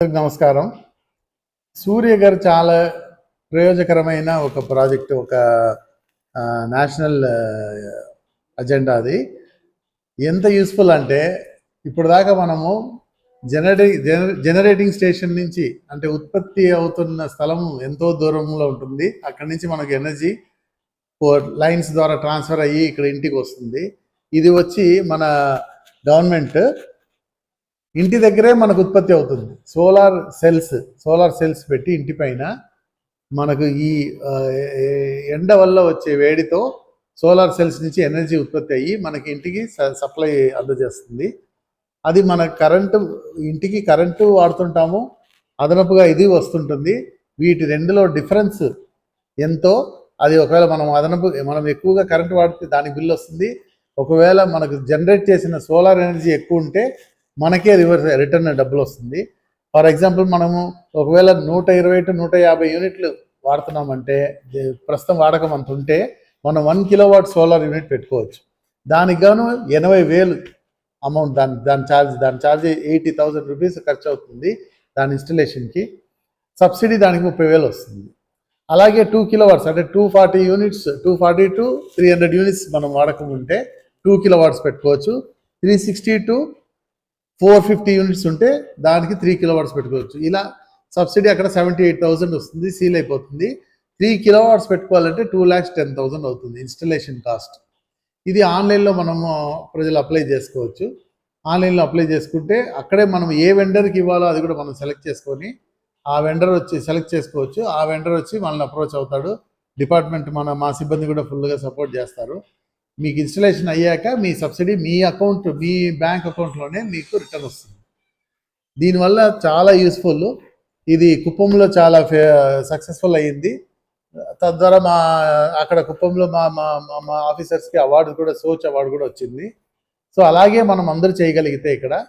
నమస్కారం. సూర్య గారు చాలా ప్రయోజకరమైన ఒక ప్రాజెక్ట్ ఒక నేషనల్ అజెండా అది. ఎంత యూస్ఫుల్ అంటే ఇప్పుడు దాకా మనము జనరే జనరేటింగ్ స్టేషన్ నుంచి అంటే ఉత్పత్తి అవుతున్న స్థలం ఎంతో దూరంలో ఉంటుంది. అక్కడి నుంచి మనకు ఎనర్జీ లైన్స్ ద్వారా ట్రాన్స్ఫర్ అయ్యి ఇక్కడ ఇంటికి వస్తుంది. ఇది వచ్చి మన గవర్నమెంట్ ఇంటి దగ్గరే మనకు ఉత్పత్తి అవుతుంది. సోలార్ సెల్స్ సోలార్ సెల్స్ పెట్టి ఇంటి పైన మనకు ఈ ఎండ వల్ల వచ్చే వేడితో సోలార్ సెల్స్ నుంచి ఎనర్జీ ఉత్పత్తి అయ్యి మనకి ఇంటికి స- సప్లై అందజేస్తుంది. అది మన కరెంటు ఇంటికి కరెంటు వాడుతుంటాము. అదనపుగా ఇది వస్తుంటుంది. వీటి రెండులో డిఫరెన్స్ ఎంతో. అది ఒకవేళ మనం అదనపు మనం ఎక్కువగా కరెంటు వాడితే దానికి బిల్ వస్తుంది. ఒకవేళ మనకు జనరేట్ చేసిన సోలార్ ఎనర్జీ ఎక్కువ ఉంటే మనకే రివర్స్ రిటర్న్ డబ్బులు వస్తుంది. ఫర్ ఎగ్జాంపుల్ మనము ఒకవేళ నూట ఇరవై టు నూట యాభై యూనిట్లు వాడుతున్నామంటే ప్రస్తుతం వాడకం అంత ఉంటే మనం వన్ కిలోవాట్ సోలార్ యూనిట్ పెట్టుకోవచ్చు. దానికి గాను ఎనభై వేలు అమౌంట్ దాని దాని ఛార్జ్ దాని ఛార్జ్ ఎయిటీ థౌజండ్ రూపీస్ ఖర్చు అవుతుంది దాని ఇన్స్టలేషన్కి సబ్సిడీ దానికి ముప్పై వేలు వస్తుంది. అలాగే టూ కిలో వాట్స్ అంటే two forty units two forty to three hundred units మనం వాడకం ఉంటే టూ కిలో వాట్స్ పెట్టుకోవచ్చు. Three sixty to four fifty units ఉంటే దానికి త్రీ కిలోవాట్స్ పెట్టుకోవచ్చు. ఇలా సబ్సిడీ అక్కడ సెవెంటీ ఎయిట్ థౌసండ్ వస్తుంది సీల్ అయిపోతుంది. త్రీ కిలోవాట్స్ పెట్టుకోవాలంటే టూ ల్యాక్స్ టెన్ థౌసండ్ అవుతుంది ఇన్స్టలేషన్ కాస్ట్ ఇది ఆన్లైన్లో మనము ప్రజలు అప్లై చేసుకోవచ్చు. ఆన్లైన్లో అప్లై చేసుకుంటే అక్కడే మనం ఏ వెండర్కి ఇవ్వాలో అది కూడా మనం సెలెక్ట్ చేసుకొని ఆ వెండర్ వచ్చి సెలెక్ట్ చేసుకోవచ్చు. ఆ వెండర్ వచ్చి మనల్ని అప్రోచ్ అవుతాడు. డిపార్ట్మెంట్ మన మా సిబ్బంది కూడా ఫుల్గా సపోర్ట్ చేస్తారు. మీకు ఇన్స్టలేషన్ అయ్యాక మీ సబ్సిడీ మీ అకౌంట్ మీ బ్యాంక్ అకౌంట్లోనే మీకు రిటర్న్ వస్తుంది. దీనివల్ల చాలా యూస్ఫుల్ ఇది కుప్పంలో చాలా సక్సెస్ఫుల్ అయ్యింది. తద్వారా మా అక్కడ కుప్పంలో మా మా మా- మా ఆఫీసర్స్కి అవార్డు కూడా సోచ్ అవార్డు కూడా వచ్చింది. సో అలాగే మనం అందరూ చేయగలిగితే ఇక్కడ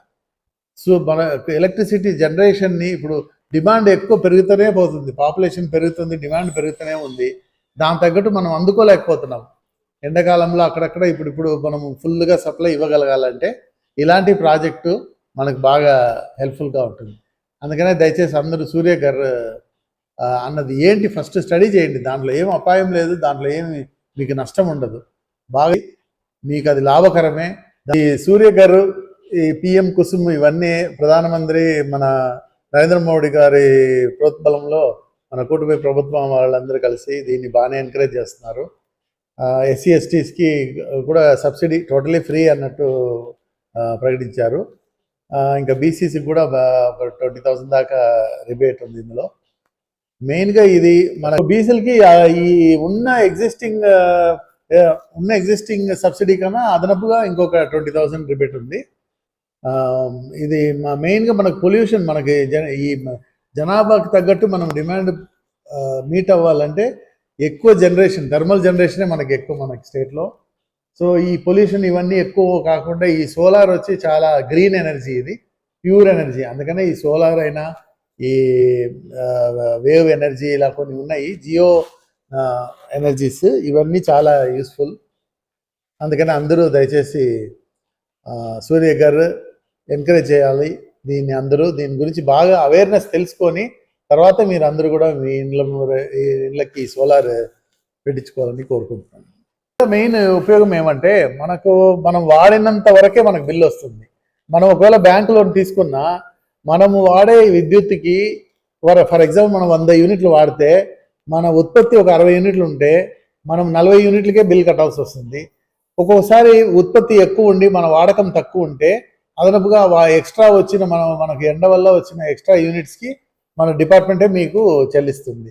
సో మన ఎలక్ట్రిసిటీ జనరేషన్ని ఇప్పుడు డిమాండ్ ఎక్కువ పెరుగుతూనే పోతుంది. పాపులేషన్ పెరుగుతుంది డిమాండ్ పెరుగుతూనే ఉంది. దాని తగ్గట్టు మనం అందుకోలేకపోతున్నాం. ఎండాకాలంలో అక్కడక్కడ ఇప్పుడు ఇప్పుడు మనం ఫుల్గా సప్లై ఇవ్వగలగాలంటే ఇలాంటి ప్రాజెక్టు మనకు బాగా హెల్ప్ఫుల్గా ఉంటుంది. అందుకనే దయచేసి అందరూ సూర్య గారు అన్నది ఏంటి ఫస్ట్ స్టడీ చేయండి. దాంట్లో ఏం అపాయం లేదు దాంట్లో ఏమి మీకు నష్టం ఉండదు. బాగా మీకు అది లాభకరమే. ఈ సూర్య గారు ఈ పిఎం కుసుమ్ ఇవన్నీ ప్రధానమంత్రి మన నరేంద్ర మోడీ గారి ప్రోత్బలంలో మన కూటమి ప్రభుత్వం వాళ్ళందరూ కలిసి దీన్ని బాగానే ఎంకరేజ్ చేస్తున్నారు. ఎస్సీ ఎస్టీస్కి కూడా సబ్సిడీ టోటలీ ఫ్రీ అన్నట్టు ప్రకటించారు. ఇంకా బీసీసీకి కూడా ట్వంటీ థౌసండ్ దాకా రిబేట్ ఉంది ఇందులో. మెయిన్గా ఇది మన బీసీలకి ఈ ఉన్న ఎగ్జిస్టింగ్ ఉన్న ఎగ్జిస్టింగ్ సబ్సిడీ కన్నా అదనపుగా ఇంకొక ట్వంటీ థౌసండ్ రిబేట్ ఉంది. ఇది మెయిన్గా మనకు పొల్యూషన్ మనకి జన ఈ జనాభాకి తగ్గట్టు మనం డిమాండ్ మీట్ అవ్వాలంటే ఎక్కువ జనరేషన్ థర్మల్ జనరేషనే మనకి ఎక్కువ మనకి స్టేట్లో సో ఈ పొల్యూషన్ ఇవన్నీ ఎక్కువ కాకుండా ఈ సోలార్ వచ్చి చాలా గ్రీన్ ఎనర్జీ ఇది ప్యూర్ ఎనర్జీ అందుకనే ఈ సోలార్ అయినా ఈ వేవ్ ఎనర్జీ ఇలా కొన్ని ఉన్నాయి. జియో ఎనర్జీస్ ఇవన్నీ చాలా యూస్ఫుల్ అందుకని అందరూ దయచేసి సూర్య గారు ఎంకరేజ్ చేయాలి. దీన్ని అందరూ దీని గురించి బాగా అవేర్నెస్ తెలుసుకొని తర్వాత మీరు అందరూ కూడా మీ ఇండ్ల ఇండ్లకి ఈ ఇళ్ళకి సోలార్ పెట్టించుకోవాలని కోరుకుంటున్నాను. మెయిన్ ఉపయోగం ఏమంటే మనకు మనం వాడినంత వరకే మనకు బిల్లు వస్తుంది. మనం ఒకవేళ బ్యాంక్ లోన్ తీసుకున్నా మనము వాడే విద్యుత్కి ఫర్ ఫర్ ఎగ్జాంపుల్ మనం వంద యూనిట్లు వాడితే మన ఉత్పత్తి ఒక అరవై యూనిట్లు ఉంటే మనం నలభై యూనిట్లకే బిల్ కట్టాల్సి వస్తుంది. ఒక్కొక్కసారి ఉత్పత్తి ఎక్కువ ఉండి మన వాడకం తక్కువ ఉంటే అదనపుగా ఎక్స్ట్రా వచ్చిన మనం మనకు ఎండ వల్ల వచ్చిన ఎక్స్ట్రా యూనిట్స్కి మన డిపార్ట్మెంటే మీకు చెల్లిస్తుంది.